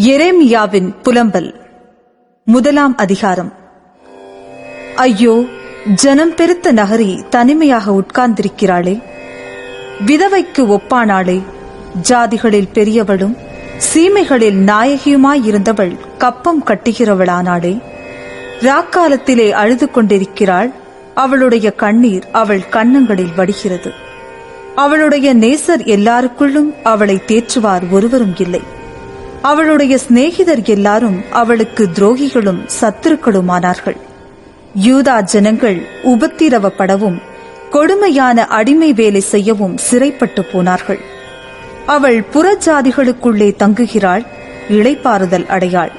எரேமியாவின் புலம்பல். முதலாம் அதிகாரம். ஐயோ ஜனம் பெருத்த நகரி தனிமையாக உட்கார்ந்திருக்கிறாளே. விதவைக்கு ஒப்பானாளே. ஜாதிகளில் பெரியவளும் சீமைகளில் நாயகியுமாயிருந்தவள் கப்பம் கட்டுகிறவளானாளே. ராக்காலத்திலே அழுது கொண்டிருக்கிறாள் அவளுடைய கண்ணீர் அவள் கன்னங்களில் வடிகிறது. அவளுடைய நேசர் எல்லாருக்குள்ளும் அவளை தேற்றுவார் ஒருவரும் இல்லை. அவளுடைய சிநேகிதர் எல்லாரும் அவளுக்கு துரோகிகளும் சத்துருக்களுமானார்கள். யூதா ஜனங்கள் உபத்திரவப்படவும் கொடுமையான அடிமை வேலை செய்யவும் சிறைப்பட்டு போனார்கள். அவள் புறஜாதிகளுக்குள்ளே தங்குகிறாள் இளைப்பாறுதல் அடையாள்.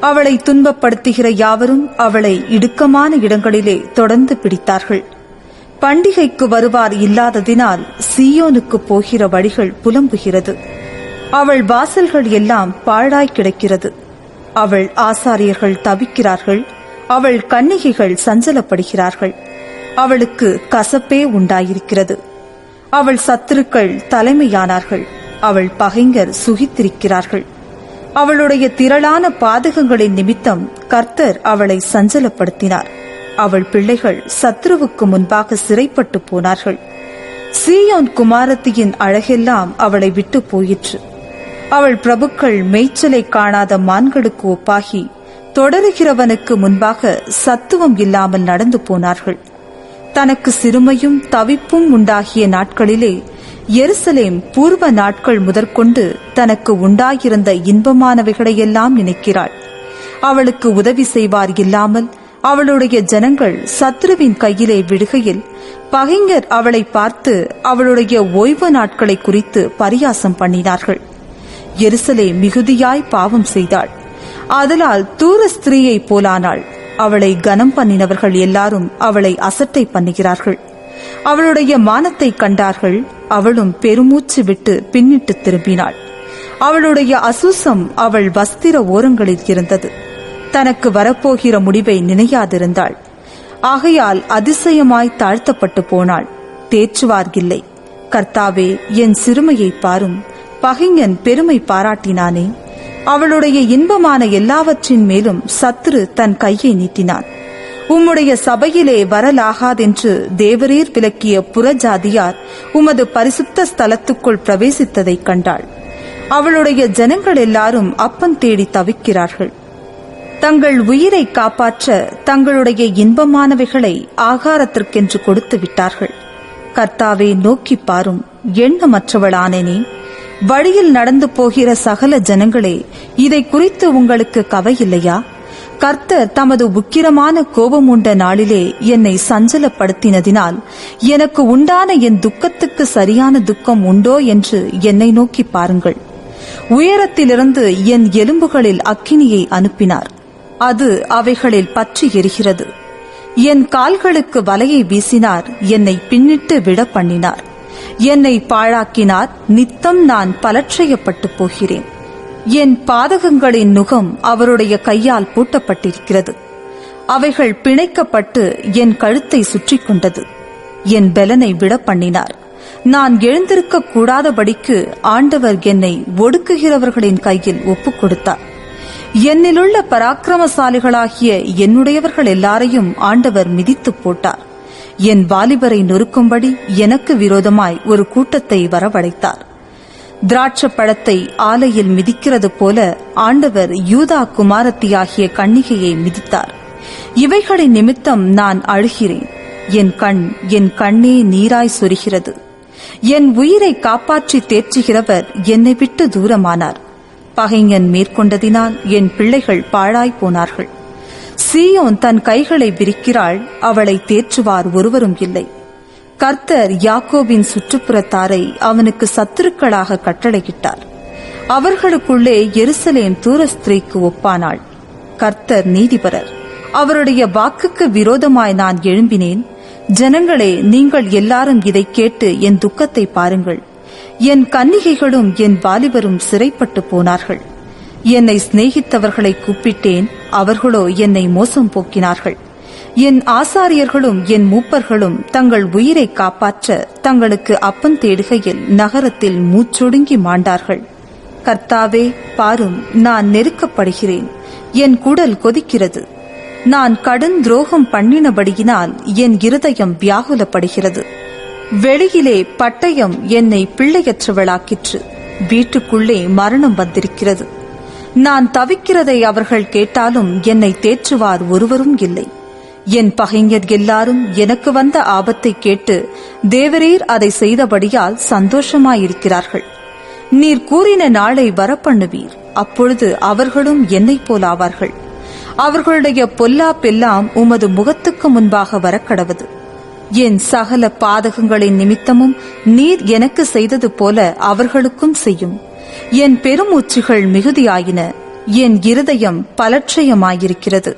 அவளை துன்பப்படுத்துகிற யாவரும் அவளை இடுக்கமான இடங்களிலே தொடர்ந்து பிடித்தார்கள். பண்டிகைக்கு வருவார் இல்லாததினால் சியோனுக்கு போகிற வழிகள் புலம்புகிறது. அவள் வாசல்கள் எல்லாம் பாழாய் கிடக்கிறது. அவள் ஆசாரியர்கள் தவிக்கிறார்கள். அவள் கன்னிகைகள் சஞ்சலப்படுகிறார்கள். அவளுக்கு கசப்பே உண்டாயிருக்கிறது. அவள் சத்துருக்கள் தலைமையானார்கள். அவள் பகைஞர் சுகித்திருக்கிறார்கள். அவளுடைய திரளான பாதகங்களின் நிமித்தம் கர்த்தர் அவளை சஞ்சலப்படுத்தினார். அவள் பிள்ளைகள் சத்ருவுக்கு முன்பாக சிறைப்பட்டு போனார்கள். சீயோன் குமாரத்தியின் அழகெல்லாம் அவளை விட்டு போயிற்று. அவள் பிரபுக்கள் மேய்ச்சலை காணாத மான்களுக்கு ஒப்பாகி தொடருகிறவனுக்கு முன்பாக சத்துவம் இல்லாமல் நடந்து போனார்கள். தனக்கு சிறுமையும் தவிப்பும் உண்டாகிய நாட்களிலே எருசலேம் பூர்வ நாட்கள் முதற்கொண்டு தனக்கு உண்டாயிருந்த இன்பமானவைகளையெல்லாம் நினைக்கிறாள். அவளுக்கு உதவி செய்வார் இல்லாமல் அவளுடைய ஜனங்கள் சத்ருவின் கையிலே விடுகையில் பகைஞர் அவளை பார்த்து அவளுடைய ஓய்வு நாட்களை குறித்து பரியாசம் பண்ணினார்கள். எருசலே மிகுதியாய் பாவம் செய்தாள். ஆதலால் தூர ஸ்திரீயை போலானாள். அவளை கனம் பண்ணினவர்கள் எல்லாரும் அவளை அசட்டை பண்ணுகிறார்கள். அவளுடைய மானத்தை கண்டார்கள். அவளும் பெருமூச்சு விட்டு பின்னிட்டு திரும்பினாள். அவளுடைய அசூசம் அவள் வஸ்திர ஓரங்களில் இருந்தது. தனக்கு வரப்போகிற முடிவை நினையாதிருந்தாள். ஆகையால் அதிசயமாய் தாழ்த்தப்பட்டு போனாள். தேச்சுவார்கில்லை கர்த்தாவே என் சிறுமையை பாரும். பகைஞன் பெருமை பாராட்டினானே. அவளுடைய இன்பமான எல்லாவற்றின் மேலும் சத்ரு தன் கையை நீட்டினான். உம்முடைய சபையிலே வரலாகாதென்று தேவரீர் விலக்கிய புறஜாதியார் உமது பரிசுத்த ஸ்தலத்துக்குள் பிரவேசித்ததைக் கண்டாள். அவளுடைய ஜனங்கள் எல்லாரும் அப்பன் தேடி தவிக்கிறார்கள். தங்கள் உயிரை காப்பாற்ற தங்களுடைய இன்பமானவைகளை ஆகாரத்திற்கென்று கொடுத்து விட்டார்கள் கர்த்தாவே நோக்கி பாரும் எண்ணமற்றவளானேனே. வழியில் நடந்து போகிற சகல ஜனங்களே இதை குறித்து உங்களுக்கு கவையில்லையா கர்த்தர் தமது உக்கிரமான கோபம் உண்ட நாளிலே என்னை சஞ்சலப்படுத்தினதினால் எனக்கு உண்டான என் துக்கத்துக்கு சரியான துக்கம் உண்டோ என்று என்னை நோக்கி பாருங்கள். உயரத்திலிருந்து என் எலும்புகளில் அக்கினியை அனுப்பினார். அது அவைகளில் பற்றி எரிகிறது. என் கால்களுக்கு வலையை வீசினார். என்னை பின்னிட்டு விட பண்ணினார் என்னை பாழாக்கினார். நித்தம் நான் பலற்றையப்பட்டு போகிறேன். என் பாதகங்களின் நுகம் அவருடைய கையால் பூட்டப்பட்டிருக்கிறது. அவைகள் பிணைக்கப்பட்டு என் கழுத்தை சுற்றி கொண்டது. என் பெலனை விட பண்ணினார். நான் எழுந்திருக்க கூடாதபடிக்கு ஆண்டவர் என்னை ஒடுக்குகிறவர்களின் கையில் ஒப்புக் கொடுத்தார். என்னிலுள்ள பராக்கிரமசாலிகளாகிய என்னுடையவர்கள் எல்லாரையும் ஆண்டவர் மிதித்து போட்டார். என் வாலிபரை நொறுக்கும்படி எனக்கு விரோதமாய் ஒரு கூட்டத்தை வரவழைத்தார். திராட்ச பழத்தை ஆலையில் மிதிக்கிறது போல ஆண்டவர் யூதா குமாரத்தியாகிய கண்ணிகையை மிதித்தார். இவைகளின் நிமித்தம் நான் அழுகிறேன். என் கண் என் கண்ணே நீராய் சொரிகிறது. என் உயிரை காப்பாற்றி தேற்றுகிறவர் என்னை விட்டு தூரமானார். பகைஞன் மேற்கொண்டதினால் என் பிள்ளைகள் பாழாய் போனார்கள். சீயோன் தன் கைகளை விரிக்கிறாள் அவளை தேற்றுவார் ஒருவரும் இல்லை. கர்த்தர் யாக்கோபின் சுற்றுப்புறத்தாரை அவனுக்கு சத்துருக்களாக கட்டளையிட்டார். அவர்களுக்குள்ளே எருசலேம் தூரஸ்திரீக்கு ஒப்பானாள். கர்த்தர் நீதிபரர். அவருடைய வாக்குக்கு விரோதமாய் நான் எழும்பினேன். ஜனங்களே நீங்கள் எல்லாரும் இதை கேட்டு என் துக்கத்தை பாருங்கள். என் கன்னிகைகளும் என் வாலிபரும் சிறைப்பட்டு போனார்கள். என்னை சிநேகித்தவர்களை கூப்பிட்டேன் அவர்களோ என்னை மோசம் போக்கினார்கள். என் ஆசாரியர்களும் என் மூப்பர்களும் தங்கள் உயிரை காப்பாற்ற தங்களுக்கு அப்பன் தேடுகையில் நகரத்தில் மூச்சொடுங்கி மாண்டார்கள். கர்த்தாவே பாரும் நான் நெருக்கப்படுகிறேன். என் குடல் கொதிக்கிறது. நான் கடும் துரோகம் பண்ணினபடியினால் என் இருதயம் வியாகுலப்படுகிறது. வெளியிலே பட்டயம் என்னை பிள்ளையற்றவளாக்கிற்று. வீட்டுக்குள்ளே மரணம் வந்திருக்கிறது. நான் தவிக்கிறதை அவர்கள் கேட்டாலும் என்னை தேற்றுவார் ஒருவரும் இல்லை. என் பகைஞர் எல்லாரும் எனக்கு வந்த ஆபத்தை கேட்டு தேவரீர் அதை செய்தபடியால் சந்தோஷமாயிருக்கிறார்கள். நீர் கூறின நாளை வரப்பண்ணுவீர். அப்பொழுது அவர்களும் என்னைப் போலாவார்கள் அவர்களுடைய பொல்லாப்பெல்லாம் உமது முகத்துக்கு முன்பாக வரக்கடவது. என் சகல பாதகங்களின் நிமித்தமும் நீர் எனக்கு செய்தது போல அவர்களுக்கும் செய்யும். என் பெருமூச்சுகள் மிகுதியாயின. என் இருதயம் பலட்சயமாயிருக்கிறது.